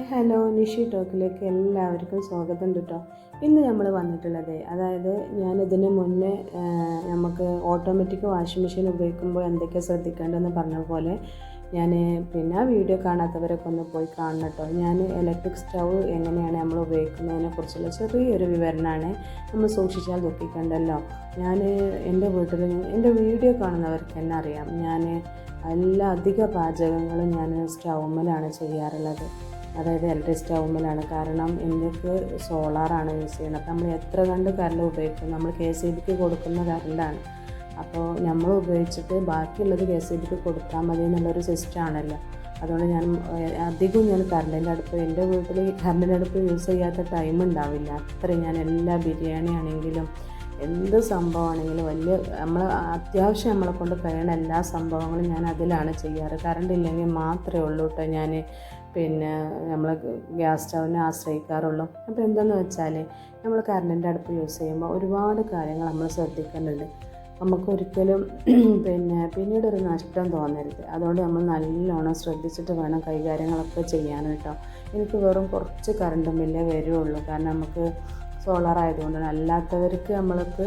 Hello. Nishi ടോക്കിലേക്ക് എല്ലാവർക്കും സ്വാഗതം കേട്ടോ ഇന്ന് നമ്മൾ വന്നിട്ടുള്ളത് അതായത് ഞാൻ ഇതിന് മുന്നേ നമുക്ക് ഓട്ടോമാറ്റിക് വാഷിംഗ് മെഷീൻ ഉപയോഗിക്കുമ്പോൾ എന്തൊക്കെ ശ്രദ്ധിക്കേണ്ടതെന്ന് പറഞ്ഞ പോലെ ഞാൻ പിന്നെ ആ വീഡിയോ കാണാത്തവരൊക്കെ ഒന്ന് പോയി കാണണം കേട്ടോ ഞാൻ ഇലക്ട്രിക് സ്റ്റൗ എങ്ങനെയാണ് നമ്മൾ ഉപയോഗിക്കുന്നതിനെ കുറിച്ചുള്ള ചെറിയൊരു വിവരണമാണ് നമ്മൾ സൂക്ഷിച്ചാൽ ദുഃഖിക്കണ്ടല്ലോ. ഞാൻ എന്റെ വീട്ടിൽ എന്റെ വീഡിയോ കാണുന്നവർക്ക് തന്നെ അറിയാം. ഞാൻ എല്ലാ അധിക പാചകങ്ങളും ഞാൻ സ്റ്റൗമ്മലാണ് ചെയ്യാറുള്ളത്. അതായത് ഇലക്ട്രിക് ആവുമ്പോഴാണ്. കാരണം എനിക്ക് സോളാറാണ് യൂസ് ചെയ്യുന്നത്. അപ്പോൾ നമ്മൾ എത്ര കണ്ട് കറണ്ട് ഉപയോഗിക്കും? നമ്മൾ കെ സി ബിക്ക് കൊടുക്കുന്ന കറണ്ടാണ് അപ്പോൾ നമ്മൾ ഉപയോഗിച്ചിട്ട് ബാക്കിയുള്ളത് കെ സി ബിക്ക് കൊടുത്താൽ മതി എന്നുള്ളൊരു സിസ്റ്റം ആണല്ലോ. അതുകൊണ്ട് ഞാൻ അധികവും ഞാൻ കറണ്ടിന്റെ അടുപ്പ് എന്റെ വീട്ടിൽ കറണ്ടിന്റെ അടുപ്പ് യൂസ് ചെയ്യാത്ത ടൈം ഉണ്ടാവില്ല. അത്രയും ഞാൻ എല്ലാ ബിരിയാണി ആണെങ്കിലും എന്ത് സംഭവമാണെങ്കിലും വലിയ നമ്മൾ അത്യാവശ്യം നമ്മളെ കൊണ്ട് കഴിയണ എല്ലാ സംഭവങ്ങളും ഞാൻ അതിലാണ് ചെയ്യാറ്. കറണ്ട് ഇല്ലെങ്കിൽ മാത്രമേ ഉള്ളൂ കേട്ടോ ഞാൻ പിന്നെ നമ്മൾ ഗ്യാസ് സ്റ്റൗവിനെ ആശ്രയിക്കാറുള്ളൂ. അപ്പോൾ എന്താണെന്ന് വെച്ചാൽ നമ്മൾ കറണ്ടിന്റെ അടുപ്പ് യൂസ് ചെയ്യുമ്പോൾ ഒരുപാട് കാര്യങ്ങൾ നമ്മൾ ശ്രദ്ധിക്കേണ്ടത് നമുക്കൊരിക്കലും പിന്നെ പിന്നീട് ഒരു നഷ്ടം തോന്നരുത്. അതുകൊണ്ട് നമ്മൾ നല്ലോണം ശ്രദ്ധിച്ചിട്ട് വേണം കൈകാര്യങ്ങളൊക്കെ ചെയ്യാൻ കേട്ടോ എനിക്ക് വെറും കുറച്ച് കറണ്ട് ബില്ലേ വരുള്ളൂ. കാരണം നമുക്ക് സോളാർ ആയതുകൊണ്ട് അല്ലാത്തവർക്ക് നമ്മൾക്ക്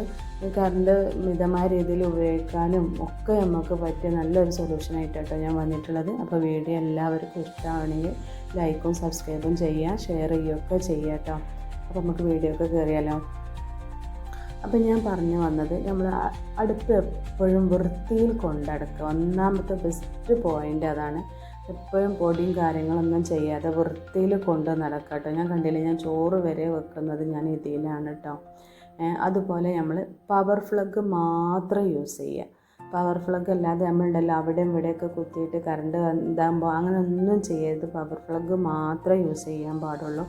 കറണ്ട് മിതമായ രീതിയിൽ ഉപയോഗിക്കാനും ഒക്കെ നമുക്ക് പറ്റിയ നല്ലൊരു സൊല്യൂഷൻ സൊല്യൂഷനായിട്ടാട്ടോ ഞാൻ വന്നിട്ടുള്ളത്. അപ്പോൾ വീഡിയോ എല്ലാവർക്കും ഇഷ്ടമാണെങ്കിൽ ലൈക്കും സബ്സ്ക്രൈബും ചെയ്യാം ഷെയർ ചെയ്യുകയൊക്കെ ചെയ്യുക കേട്ടോ അപ്പോൾ നമുക്ക് വീഡിയോ ഒക്കെ കയറിയാലോ അപ്പം ഞാൻ പറഞ്ഞു വന്നത് നമ്മൾ അടുപ്പ് എപ്പോഴും വൃത്തിയിൽ കൊണ്ടടക്കുക. ഒന്നാമത്തെ ബെസ്റ്റ് പോയിന്റ് അതാണ് എപ്പോഴും പൊടിയും കാര്യങ്ങളൊന്നും ചെയ്യാതെ വൃത്തിയിൽ കൊണ്ട് നടക്കട്ടോ. ഞാൻ കണ്ടില്ല ഞാൻ ചോറ് വരെ വെക്കുന്നത് ഞാൻ ഇതിലാണ് കേട്ടോ അതുപോലെ നമ്മൾ പവർ ഫ്ലഗ് മാത്രം യൂസ് ചെയ്യുക പവർ ഫ്ലഗ് അല്ലാതെ നമ്മളുണ്ടല്ലോ അവിടെയും ഇവിടെയൊക്കെ കുത്തിയിട്ട് കറണ്ട് ഇതാകുമ്പോൾ അങ്ങനെ ഒന്നും ചെയ്യരുത്. പവർ ഫ്ലഗ് മാത്രമേ യൂസ് ചെയ്യാൻ പാടുള്ളൂ.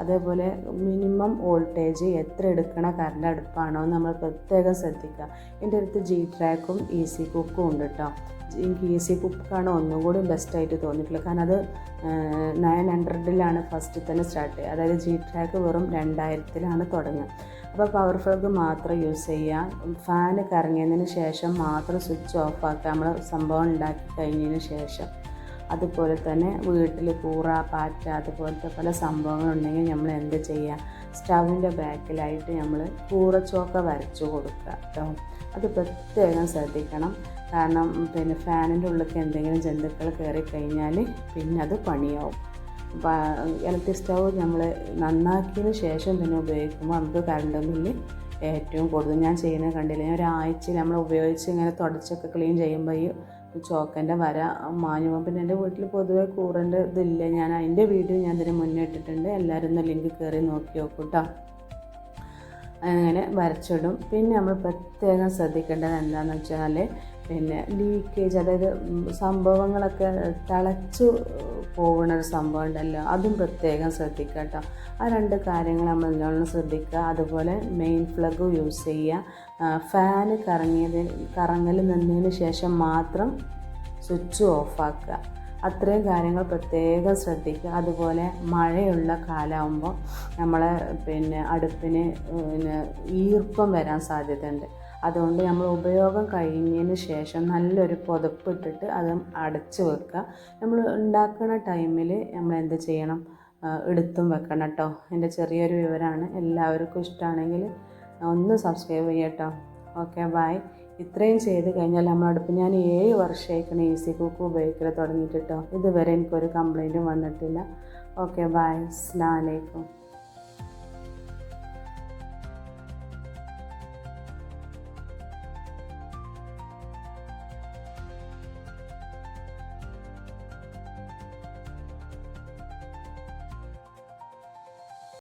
അതേപോലെ മിനിമം വോൾട്ടേജ് എത്ര എടുക്കണ കറണ്ട് അടുപ്പാണോ നമ്മൾ പ്രത്യേകം ശ്രദ്ധിക്കുക. എന്റെ അടുത്ത് ജി ട്രാക്കും ഇ സി കുക്കും ഉണ്ട് കേട്ടോ എനിക്ക് ഇ സി കുക്കാണ് ഒന്നും കൂടി ബെസ്റ്റായിട്ട് തോന്നിയിട്ടുള്ളത്. കാരണം അത് നയൻ ഹൺഡ്രഡിലാണ് ഫസ്റ്റ് തന്നെ സ്റ്റാർട്ട് ചെയ്യുക. അതായത് ജി ട്രാക്ക് വെറും രണ്ടായിരത്തിലാണ് തുടങ്ങുക. അപ്പോൾ പവർ ഫ്ലഗ് മാത്രം യൂസ് ചെയ്യുക. ഫാൻ കറങ്ങിയതിന് ശേഷം മാത്രം സ്വിച്ച് ഓഫ് ആക്കുക. നമ്മൾ സംഭവം ഉണ്ടാക്കി കഴിഞ്ഞതിന് ശേഷം. അതുപോലെ തന്നെ വീട്ടിൽ കൂറ പാറ്റ അതുപോലത്തെ പല സംഭവങ്ങളുണ്ടെങ്കിൽ നമ്മൾ എന്ത് ചെയ്യുക? സ്റ്റൗവിന്റെ ബാക്കിലായിട്ട് നമ്മൾ കൂറച്ചോക്ക വരച്ചു കൊടുക്കുക കേട്ടോ. അത് പ്രത്യേകം ശ്രദ്ധിക്കണം. കാരണം പിന്നെ ഫാനിന്റെ ഉള്ളിലേക്ക് എന്തെങ്കിലും ജന്തുക്കൾ കയറി കഴിഞ്ഞാൽ പിന്നെ അത് പണിയാവും. ഇലക്ട്രിക് സ്റ്റൗ നമ്മൾ നന്നാക്കിയതിന് ശേഷം പിന്നെ ഉപയോഗിക്കുമ്പോൾ നമുക്ക് കറണ്ട് ബില്ല് ഏറ്റവും കൂടുതൽ ഞാൻ ചെയ്യുന്നത് കണ്ടില്ല ഞാൻ ഒരാഴ്ച നമ്മൾ ഉപയോഗിച്ച് ഇങ്ങനെ തുടച്ചൊക്കെ ക്ലീൻ ചെയ്യുമ്പോൾ ഈ ചോക്കന്റെ വര മാഞ്ഞുമ്പോൾ പിന്നെ എന്റെ വീട്ടിൽ പൊതുവെ കൂറന്റെ ഇതില്ല. ഞാൻ അതിന്റെ വീഡിയോ ഞാൻ ഇതിന് മുന്നേ ഇട്ടിട്ടുണ്ട്. എല്ലാവരും ഒന്ന് ലിങ്ക് കയറി നോക്കി നോക്കൂട്ടോ അങ്ങനെ വരച്ചിടും. പിന്നെ നമ്മൾ പ്രത്യേകം ശ്രദ്ധിക്കേണ്ടത് എന്താണെന്ന് വെച്ചാൽ പിന്നെ ലീക്കേജ് അതായത് സംഭവങ്ങളൊക്കെ തിളച്ചു പോകുന്ന ഒരു സംഭവം ഉണ്ടല്ലോ അതും പ്രത്യേകം ശ്രദ്ധിക്കുക കേട്ടോ. ആ രണ്ട് കാര്യങ്ങൾ നമ്മൾ നല്ലോണം ശ്രദ്ധിക്കുക. അതുപോലെ മെയിൻ പ്ലഗ് യൂസ് ചെയ്യുക. ഫാന് കറങ്ങിയത് കറങ്ങൽ നിന്നതിന് ശേഷം മാത്രം സ്വിച്ച് ഓഫാക്കുക അത്രയും കാര്യങ്ങൾ പ്രത്യേകം ശ്രദ്ധിക്കുക. അതുപോലെ മഴയുള്ള കാലമാകുമ്പോൾ നമ്മളെ പിന്നെ അടുപ്പിന് പിന്നെ ഈർപ്പം വരാൻ സാധ്യതയുണ്ട്. അതുകൊണ്ട് നമ്മൾ ഉപയോഗം കഴിഞ്ഞതിന് ശേഷം നല്ലൊരു പുതപ്പ് ഇട്ടിട്ട് അത് അടച്ച് വെക്കുക. നമ്മൾ ഉണ്ടാക്കുന്ന ടൈമിൽ നമ്മൾ എന്ത് ചെയ്യണം? എടുത്തും വെക്കണം കേട്ടോ. എന്റെ ചെറിയൊരു വിവരമാണ്. എല്ലാവർക്കും ഇഷ്ടമാണെങ്കിൽ ഒന്ന് സബ്സ്ക്രൈബ് ചെയ്യട്ടോ ഓക്കെ ബൈ ഇത്രയും ചെയ്ത് കഴിഞ്ഞാൽ നമ്മൾ അടുപ്പ് ഞാൻ ഏഴ് വർഷമായിക്കണം എ സി കുക്ക് ഉപയോഗിക്കൽ തുടങ്ങിയിട്ട് കേട്ടോ. ഇതുവരെ എനിക്കൊരു കംപ്ലൈന്റും വന്നിട്ടില്ല. ഓക്കെ ബൈ അസ്ലാം വലൈക്കും